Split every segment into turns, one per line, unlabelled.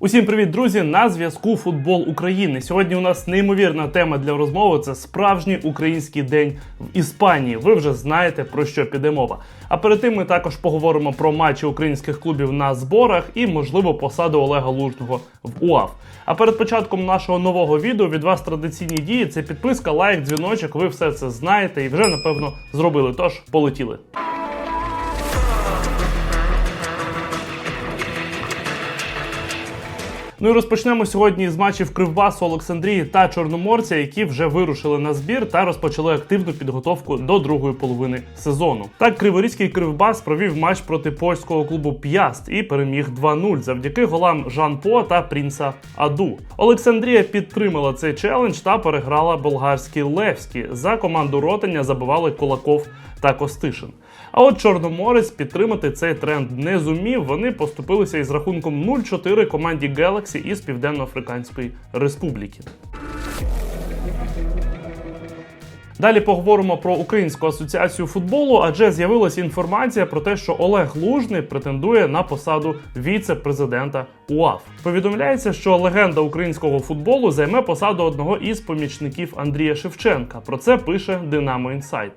Усім привіт, друзі! На зв'язку Футбол України. Сьогодні у нас неймовірна тема для розмови. Це справжній український день в Іспанії. Ви вже знаєте про що піде мова. А перед тим ми також поговоримо про матчі українських клубів на зборах і, можливо, посаду Олега Лужного в УАФ. А перед початком нашого нового відео від вас традиційні дії це підписка, лайк, дзвіночок. Ви все це знаєте і вже напевно зробили. Тож полетіли. Ну і розпочнемо сьогодні з матчів Кривбасу, Олександрії та Чорноморця, які вже вирушили на збір та розпочали активну підготовку до другої половини сезону. Так, Криворізький Кривбас провів матч проти польського клубу П'яст і переміг 2-0 завдяки голам Жан По та Прінса Аду. Олександрія підтримала цей челендж та переграла болгарський Левський. За команду Ротаня забивали Кулаков та Костишин. А от Чорноморець підтримати цей тренд не зумів. Вони поступилися із рахунком 0-4 команді Galaxy із Південно-Африканської Республіки. Далі поговоримо про Українську асоціацію футболу, адже з'явилася інформація про те, що Олег Лужний претендує на посаду віце-президента УАФ. Повідомляється, що легенда українського футболу займе посаду одного із помічників Андрія Шевченка. Про це пише Динамо Інсайт.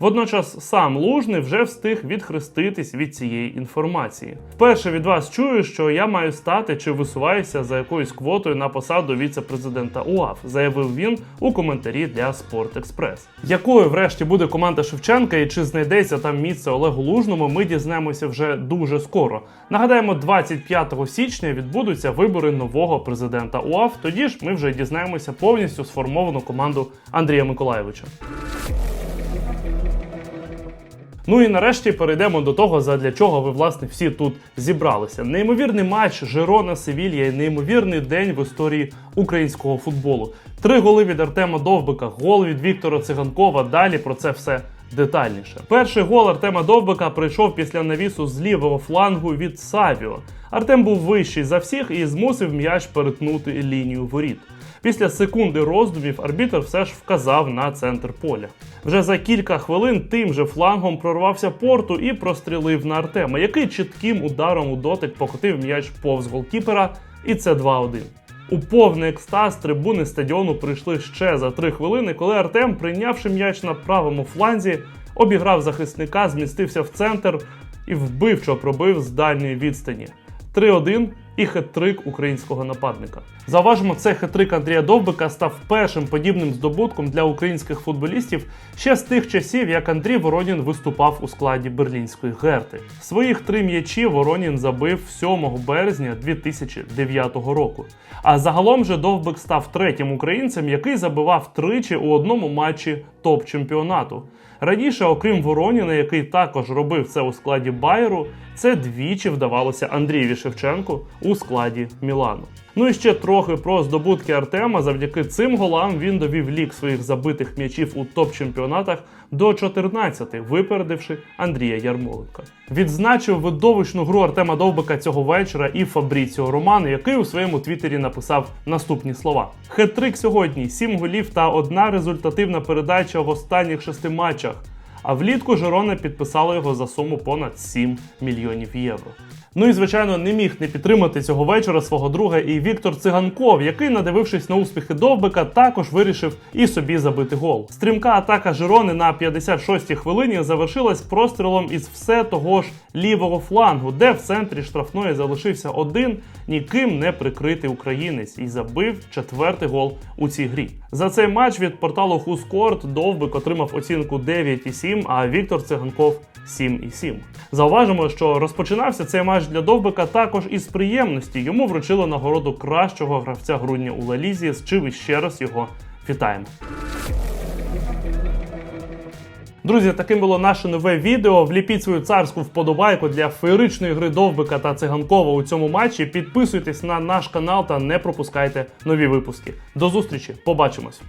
Водночас сам Лужний вже встиг відхреститись від цієї інформації. Вперше від вас чую, що я маю стати чи висуваюся за якоюсь квотою на посаду віце-президента УАФ, заявив він у коментарі для Спорт Експрес. Якою, врешті, буде команда Шевченка і чи знайдеться там місце Олегу Лужному, ми дізнаємося вже дуже скоро. Нагадаємо, 25 січня відбудуться вибори нового президента УАФ. Тоді ж ми вже дізнаємося повністю сформовану команду Андрія Миколаєвича. Ну і нарешті перейдемо до того, задля чого ви власне всі тут зібралися. Неймовірний матч Жирона Севілья і неймовірний день в історії українського футболу. Три голи від Артема Довбика, гол від Віктора Циганкова. Далі про це все. Детальніше, перший гол Артема Довбика прийшов після навісу з лівого флангу від Савіо. Артем був вищий за всіх і змусив м'яч перетнути лінію воріт. Після секунди роздумів арбітр все ж вказав на центр поля. Вже за кілька хвилин тим же флангом прорвався порту і прострілив на Артема, який чітким ударом у дотик покотив м'яч повз голкіпера, і це 2-1. У повний екстаз трибуни стадіону прийшли ще за три хвилини, коли Артем, прийнявши м'яч на правому фланзі, обіграв захисника, змістився в центр і вбивчо пробив з дальньої відстані. 3-1 і хет-трик українського нападника. Зауважимо, цей хет-трик Андрія Довбика став першим подібним здобутком для українських футболістів ще з тих часів, як Андрій Воронін виступав у складі берлінської герти. Своїх три м'ячі Воронін забив 7 березня 2009 року. А загалом же Довбик став третім українцем, який забивав тричі у одному матчі топ-чемпіонату. Раніше, окрім Вороніна, який також робив це у складі Байеру, це двічі вдавалося Андрієві Шевченку у складі Мілану. Ну і ще трохи про здобутки Артема. Завдяки цим голам він довів лік своїх забитих м'ячів у топ-чемпіонатах до 14, випередивши Андрія Ярмоленка. Відзначив видовищну гру Артема Довбика цього вечора і Фабріціо Романо, який у своєму твіттері написав наступні слова: Хет-трик сьогодні, 7 голів та одна результативна передача в останніх шести матчах. А влітку Жирона підписала його за суму понад 7 мільйонів євро. Ну і звичайно не міг не підтримати цього вечора свого друга і Віктор Циганков, який, надивившись на успіхи Довбика, також вирішив і собі забити гол. Стрімка атака Жирони на 56-й хвилині завершилась прострілом із все того ж лівого флангу, де в центрі штрафної залишився один ніким не прикритий українець і забив четвертий гол у цій грі. За цей матч від порталу Хускорт Довбик отримав оцінку 9,7, а Віктор Циганков 7,7. Зауважимо, що розпочинався цей матч для Довбика також із приємності. Йому вручили нагороду кращого гравця грудня у Лалізі, з чим іще раз його вітаємо. Друзі, таким було наше нове відео. Вліпіть свою царську вподобайку для феєричної гри Довбика та Циганкова у цьому матчі. Підписуйтесь на наш канал та не пропускайте нові випуски. До зустрічі, побачимось!